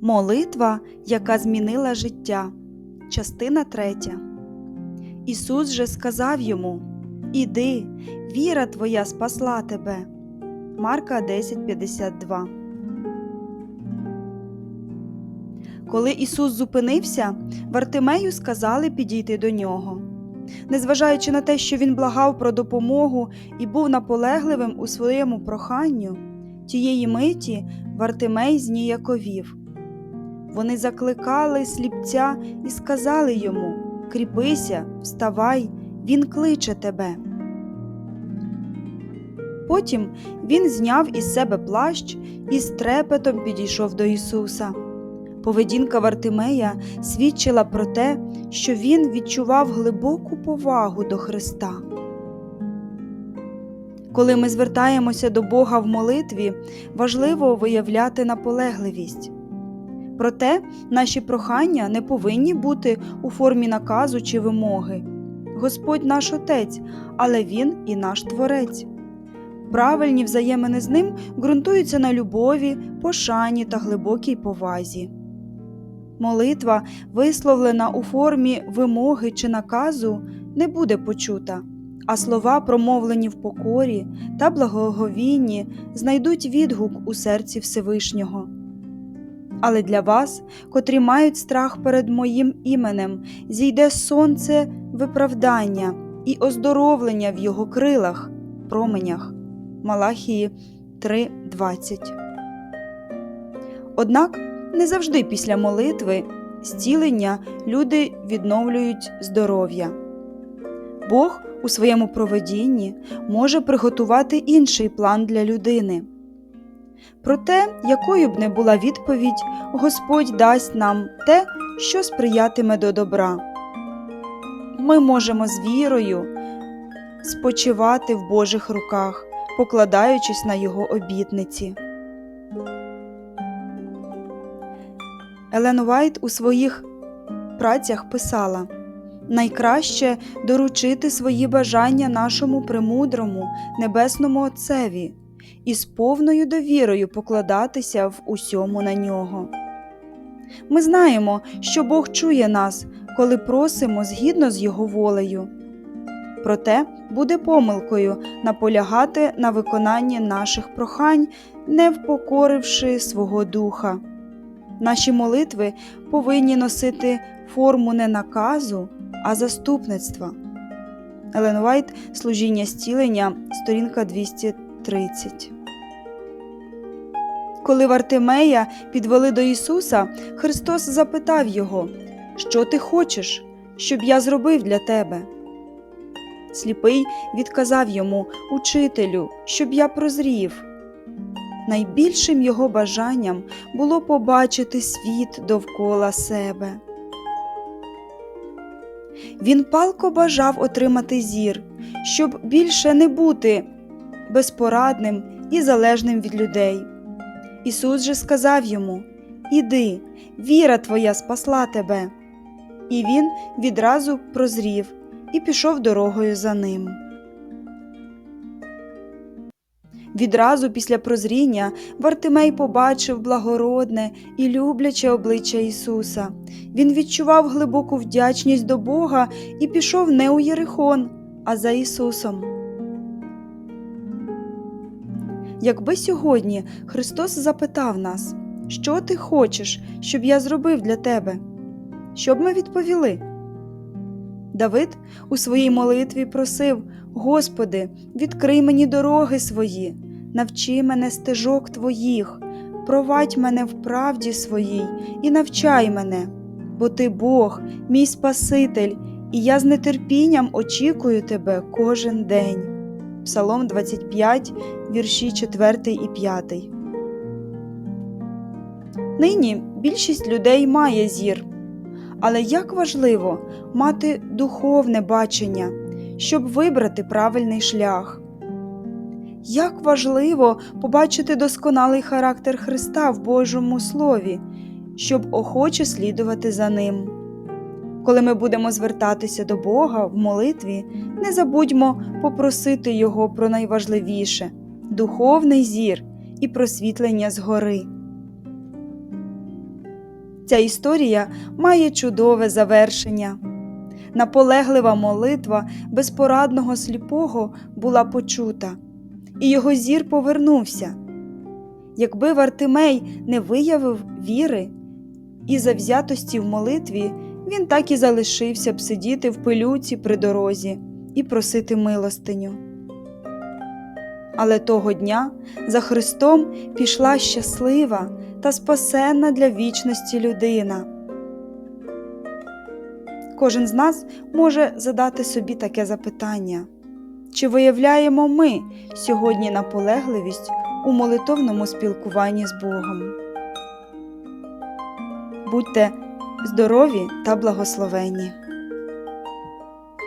Молитва, яка змінила життя. Частина 3. Ісус же сказав йому: Іди, віра твоя спасла тебе. Марка 10:52. Коли Ісус зупинився, Вартимею сказали підійти до нього. Незважаючи на те, що він благав про допомогу і був наполегливим у своєму проханню, тієї миті Вартимей зніяковів. Вони закликали сліпця і сказали йому Кріпися, вставай, він кличе тебе. Потім він зняв із себе плащ і з трепетом підійшов до Ісуса. Поведінка Вартимея свідчила про те, що він відчував глибоку повагу до Христа. Коли ми звертаємося до Бога в молитві, важливо виявляти наполегливість. Проте наші прохання не повинні бути у формі наказу чи вимоги. Господь наш Отець, але Він і наш Творець. Правильні взаємини з ним ґрунтуються на любові, пошані та глибокій повазі. Молитва, висловлена у формі вимоги чи наказу, не буде почута, а слова, промовлені в покорі та благоговінні, знайдуть відгук у серці Всевишнього. Але для вас, котрі мають страх перед моїм іменем, зійде сонце виправдання і оздоровлення в його крилах, променях. Малахії 3:20. Однак не завжди після молитви зцілення люди відновлюють здоров'я. Бог у своєму проведінні може приготувати інший план для людини. Проте, якою б не була відповідь, Господь дасть нам те, що сприятиме до добра. Ми можемо з вірою спочивати в Божих руках, покладаючись на Його обітниці. Елен Вайт у своїх працях писала найкраще доручити свої бажання нашому премудрому, небесному Отцеві і з повною довірою покладатися в усьому на нього. Ми знаємо, що Бог чує нас, коли просимо згідно з Його волею. Проте буде помилкою наполягати на виконанні наших прохань, не впокоривши свого духа. Наші молитви повинні носити форму не наказу, а заступництва. Елен Вайт Служіння зцілення, сторінка 230. Коли Вартимея підвели до Ісуса, Христос запитав його, Що ти хочеш, щоб я зробив для тебе? Сліпий відказав йому, Учителю, щоб я прозрів. Найбільшим його бажанням було побачити світ довкола себе. Він палко бажав отримати зір, щоб більше не бути безпорадним і залежним від людей. Ісус же сказав йому Іди, віра твоя спасла тебе. І він відразу прозрів і пішов дорогою за ним. Відразу після прозріння Вартимей побачив благородне і любляче обличчя Ісуса. Він відчував глибоку вдячність до Бога і пішов не у Єрихон, а за Ісусом. Якби сьогодні Христос запитав нас, що ти хочеш, щоб я зробив для тебе, що б ми відповіли? Давид у своїй молитві просив Господи, відкрий мені дороги свої, навчи мене стежок Твоїх, провадь мене в правді своїй і навчай мене, бо Ти Бог, мій Спаситель, і я з нетерпінням очікую Тебе кожен день. Псалом 25, вірші 4 і 5. Нині більшість людей має зір. Але як важливо мати духовне бачення, щоб вибрати правильний шлях. Як важливо побачити досконалий характер Христа в Божому Слові, щоб охоче слідувати за Ним. Коли ми будемо звертатися до Бога в молитві, не забудьмо попросити Його про найважливіше духовний зір і просвітлення згори. Ця історія має чудове завершення. Наполеглива молитва безпорадного сліпого була почута, і його зір повернувся. Якби Вартимей не виявив віри і завзятості в молитві, він так і залишився б сидіти в пилюці при дорозі і просити милостиню. Але того дня за Христом пішла щаслива та спасенна для вічності людина. Кожен з нас може задати собі таке запитання: чи виявляємо ми сьогодні наполегливість у молитовному спілкуванні з Богом? Будьте здорові та благословенні!